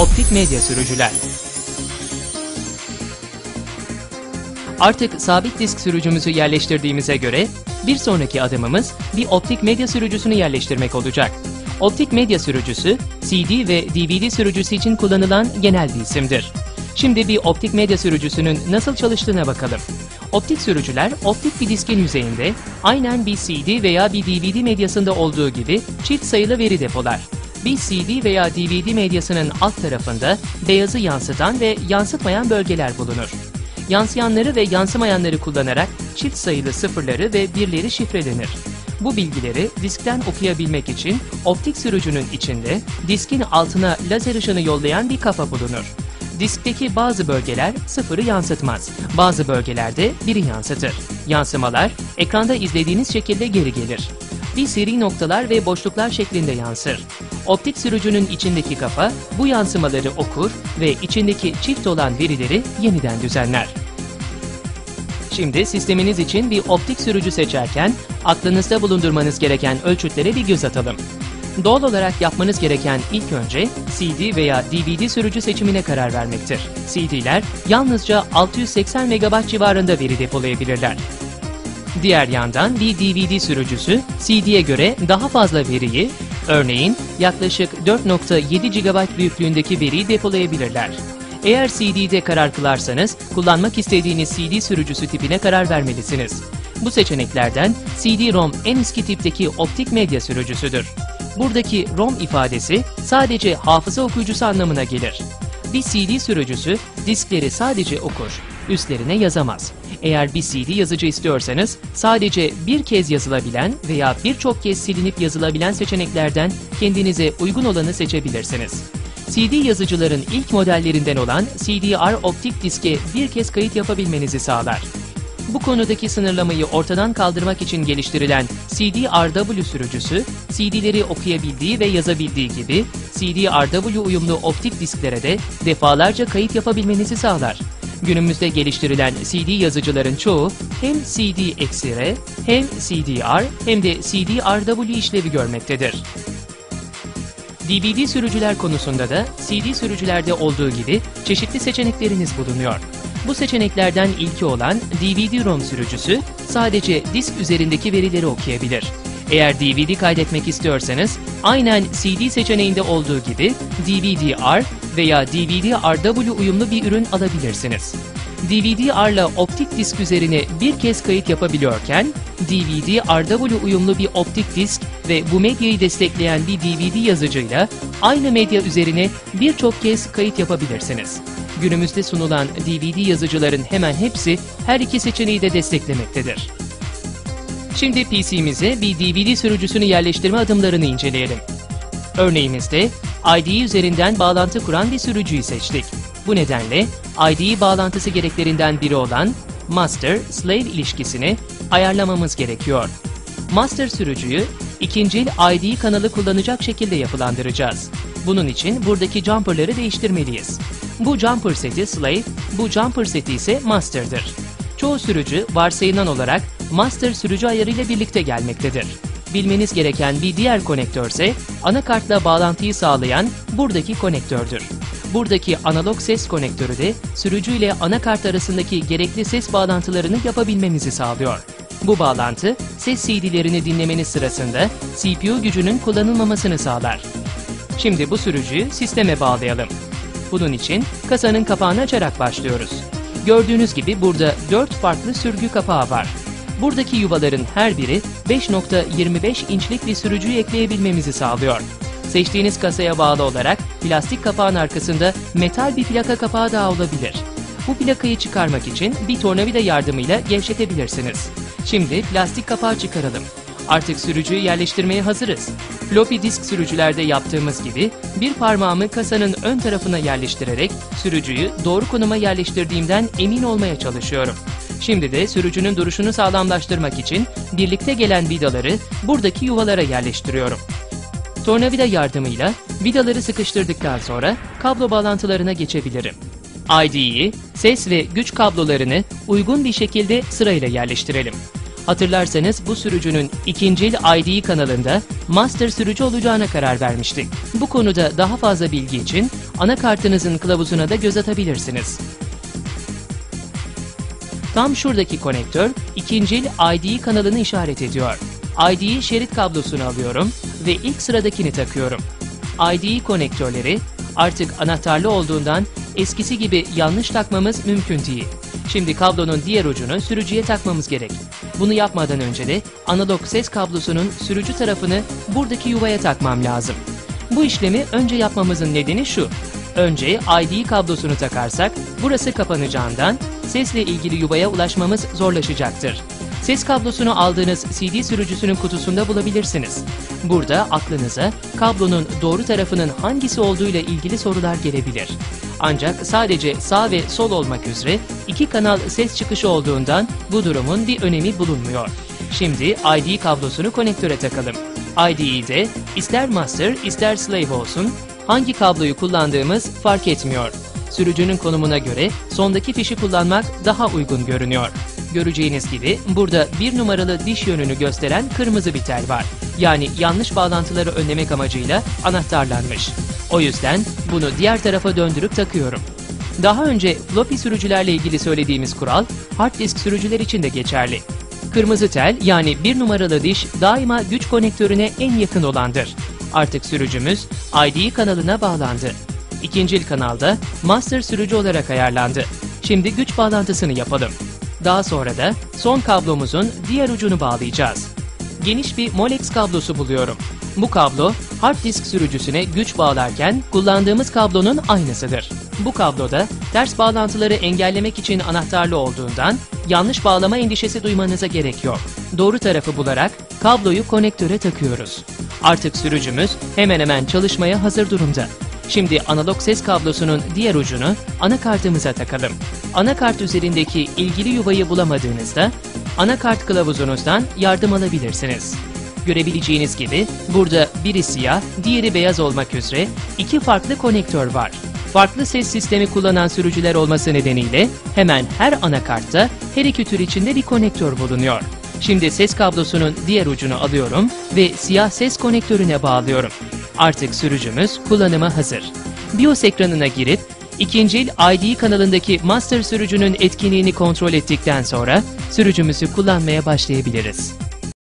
Optik medya sürücüler. Artık sabit disk sürücümüzü yerleştirdiğimize göre bir sonraki adımımız bir optik medya sürücüsünü yerleştirmek olacak. Optik medya sürücüsü, CD ve DVD sürücüsü için kullanılan genel bir isimdir. Şimdi bir optik medya sürücüsünün nasıl çalıştığına bakalım. Optik sürücüler optik bir diskin yüzeyinde aynen bir CD veya bir DVD medyasında olduğu gibi çift sayılı veri depolar. Bir CD veya DVD medyasının alt tarafında beyazı yansıtan ve yansıtmayan bölgeler bulunur. Yansıyanları ve yansımayanları kullanarak çift sayılı sıfırları ve birleri şifrelenir. Bu bilgileri diskten okuyabilmek için optik sürücünün içinde diskin altına lazer ışını yollayan bir kafa bulunur. Diskteki bazı bölgeler sıfırı yansıtmaz. Bazı bölgelerde biri yansıtır. Yansımalar ekranda izlediğiniz şekilde geri gelir. Bir seri noktalar ve boşluklar şeklinde yansır. Optik sürücünün içindeki kafa bu yansımaları okur ve içindeki çift olan verileri yeniden düzenler. Şimdi sisteminiz için bir optik sürücü seçerken aklınızda bulundurmanız gereken ölçütlere bir göz atalım. Doğal olarak yapmanız gereken ilk önce CD veya DVD sürücü seçimine karar vermektir. CD'ler yalnızca 680 MB civarında veri depolayabilirler. Diğer yandan bir DVD sürücüsü CD'ye göre daha fazla veriyi, örneğin yaklaşık 4.7 GB büyüklüğündeki veriyi depolayabilirler. Eğer CD'de karar kılarsanız kullanmak istediğiniz CD sürücüsü tipine karar vermelisiniz. Bu seçeneklerden CD-ROM en eski tipteki optik medya sürücüsüdür. Buradaki ROM ifadesi sadece hafıza okuyucusu anlamına gelir. Bir CD sürücüsü diskleri sadece okur, üstlerine yazamaz. Eğer bir CD yazıcı istiyorsanız sadece bir kez yazılabilen veya birçok kez silinip yazılabilen seçeneklerden kendinize uygun olanı seçebilirsiniz. CD yazıcıların ilk modellerinden olan CDR optik diske bir kez kayıt yapabilmenizi sağlar. Bu konudaki sınırlamayı ortadan kaldırmak için geliştirilen CD-RW sürücüsü, CD'leri okuyabildiği ve yazabildiği gibi CD-RW uyumlu optik disklere de defalarca kayıt yapabilmenizi sağlar. Günümüzde geliştirilen CD yazıcıların çoğu hem CD-R hem CDR hem de CD-RW işlevi görmektedir. DVD sürücüler konusunda da CD sürücülerde olduğu gibi çeşitli seçenekleriniz bulunuyor. Bu seçeneklerden ilki olan DVD-ROM sürücüsü sadece disk üzerindeki verileri okuyabilir. Eğer DVD kaydetmek istiyorsanız aynen CD seçeneğinde olduğu gibi DVD-R veya DVD-RW uyumlu bir ürün alabilirsiniz. DVD-R'la optik disk üzerine bir kez kayıt yapabiliyorken, DVD-RW uyumlu bir optik disk ve bu medyayı destekleyen bir DVD yazıcıyla aynı medya üzerine birçok kez kayıt yapabilirsiniz. Günümüzde sunulan DVD yazıcıların hemen hepsi her iki seçeneği de desteklemektedir. Şimdi PC'mize bir DVD sürücüsünü yerleştirme adımlarını inceleyelim. Örneğimizde IDE üzerinden bağlantı kuran bir sürücüyü seçtik. Bu nedenle IDE bağlantısı gereklerinden biri olan Master-Slave ilişkisini ayarlamamız gerekiyor. Master sürücüyü ikincil IDE kanalı kullanacak şekilde yapılandıracağız. Bunun için buradaki jumperları değiştirmeliyiz. Bu jumper seti Slave, bu jumper seti ise Master'dır. Çoğu sürücü varsayılan olarak Master sürücü ayarıyla birlikte gelmektedir. Bilmeniz gereken bir diğer konektör ise anakartla bağlantıyı sağlayan buradaki konektördür. Buradaki analog ses konektörü de sürücü ile anakart arasındaki gerekli ses bağlantılarını yapabilmemizi sağlıyor. Bu bağlantı ses CD'lerini dinlemeniz sırasında CPU gücünün kullanılmamasını sağlar. Şimdi bu sürücüyü sisteme bağlayalım. Bunun için kasanın kapağını açarak başlıyoruz. Gördüğünüz gibi burada 4 farklı sürgü kapağı var. Buradaki yuvaların her biri 5.25 inçlik bir sürücüyü ekleyebilmemizi sağlıyor. Seçtiğiniz kasaya bağlı olarak plastik kapağın arkasında metal bir plaka kapağı daha olabilir. Bu plakayı çıkarmak için bir tornavida yardımıyla gevşetebilirsiniz. Şimdi plastik kapağı çıkaralım. Artık sürücüyü yerleştirmeye hazırız. Floppy disk sürücülerde yaptığımız gibi bir parmağımı kasanın ön tarafına yerleştirerek sürücüyü doğru konuma yerleştirdiğimden emin olmaya çalışıyorum. Şimdi de sürücünün duruşunu sağlamlaştırmak için birlikte gelen vidaları buradaki yuvalara yerleştiriyorum. Tornavida yardımıyla vidaları sıkıştırdıktan sonra kablo bağlantılarına geçebilirim. IDE'yi, ses ve güç kablolarını uygun bir şekilde sırayla yerleştirelim. Hatırlarsanız bu sürücünün ikincil IDE kanalında master sürücü olacağına karar vermiştik. Bu konuda daha fazla bilgi için anakartınızın kılavuzuna da göz atabilirsiniz. Tam şuradaki konektör ikincil IDE kanalını işaret ediyor. IDE şerit kablosunu alıyorum ve ilk sıradakini takıyorum. IDE konektörleri artık anahtarlı olduğundan eskisi gibi yanlış takmamız mümkün değil. Şimdi kablonun diğer ucunu sürücüye takmamız gerek. Bunu yapmadan önce de analog ses kablosunun sürücü tarafını buradaki yuvaya takmam lazım. Bu işlemi önce yapmamızın nedeni şu. Önce ID kablosunu takarsak burası kapanacağından sesle ilgili yuvaya ulaşmamız zorlaşacaktır. Ses kablosunu aldığınız CD sürücüsünün kutusunda bulabilirsiniz. Burada aklınıza kablonun doğru tarafının hangisi olduğuyla ilgili sorular gelebilir. Ancak sadece sağ ve sol olmak üzere iki kanal ses çıkışı olduğundan bu durumun bir önemi bulunmuyor. Şimdi ID kablosunu konektöre takalım. IDE'de ister master ister slave olsun hangi kabloyu kullandığımız fark etmiyor. Sürücünün konumuna göre sondaki fişi kullanmak daha uygun görünüyor. Göreceğiniz gibi burada bir numaralı diş yönünü gösteren kırmızı bir tel var. Yani yanlış bağlantıları önlemek amacıyla anahtarlanmış. O yüzden bunu diğer tarafa döndürüp takıyorum. Daha önce floppy sürücülerle ilgili söylediğimiz kural hard disk sürücüler için de geçerli. Kırmızı tel yani bir numaralı diş daima güç konektörüne en yakın olandır. Artık sürücümüz IDE kanalına bağlandı. İkincil kanalda master sürücü olarak ayarlandı. Şimdi güç bağlantısını yapalım. Daha sonra da son kablomuzun diğer ucunu bağlayacağız. Geniş bir Molex kablosu buluyorum. Bu kablo hard disk sürücüsüne güç bağlarken kullandığımız kablonun aynısıdır. Bu kabloda ters bağlantıları engellemek için anahtarlı olduğundan yanlış bağlama endişesi duymanıza gerek yok. Doğru tarafı bularak kabloyu konektöre takıyoruz. Artık sürücümüz hemen hemen çalışmaya hazır durumda. Şimdi analog ses kablosunun diğer ucunu anakartımıza takalım. Anakart üzerindeki ilgili yuvayı bulamadığınızda anakart kılavuzunuzdan yardım alabilirsiniz. Görebileceğiniz gibi burada biri siyah, diğeri beyaz olmak üzere iki farklı konektör var. Farklı ses sistemi kullanan sürücüler olması nedeniyle hemen her anakartta her iki tür içinde bir konektör bulunuyor. Şimdi ses kablosunun diğer ucunu alıyorum ve siyah ses konektörüne bağlıyorum. Artık sürücümüz kullanıma hazır. BIOS ekranına girip ikincil IDE kanalındaki master sürücünün etkinliğini kontrol ettikten sonra sürücümüzü kullanmaya başlayabiliriz.